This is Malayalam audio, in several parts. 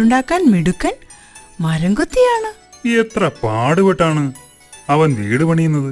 വീടുണ്ടാക്കാൻ മിടുക്കൻ മരം എത്ര പാടുപെട്ടാണ് അവൻ വീട് പണിയുന്നത്.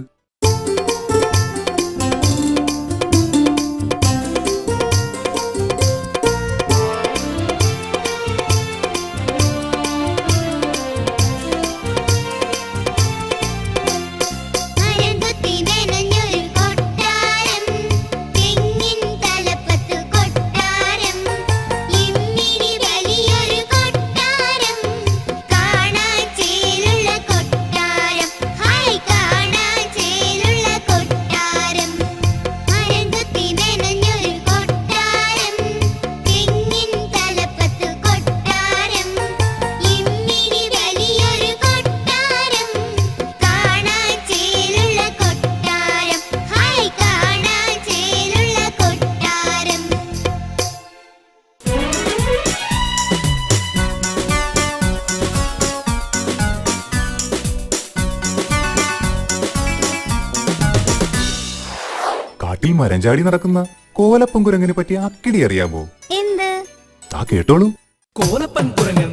മരം ചാടി നടക്കുന്ന കോലപ്പൻ പറ്റി അക്കിടി അറിയാമോ? എന്ത്? ആ കേട്ടോളൂ. കോലപ്പൻ കുരങ്ങൻ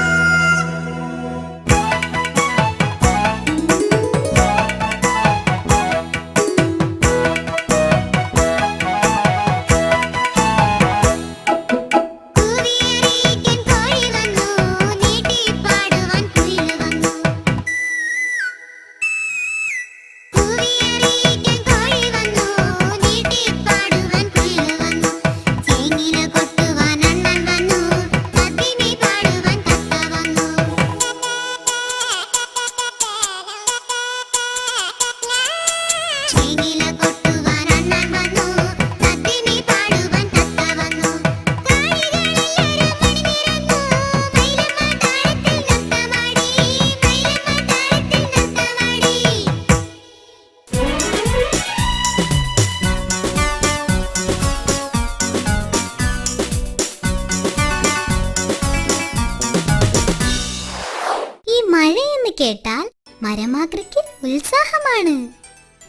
കേട്ടാൽ മരമാതൃക്ക് ഉത്സാഹമാണ്.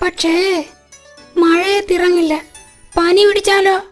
പക്ഷേ മഴയത്തിറങ്ങില്ല. പനി പിടിച്ചാലോ?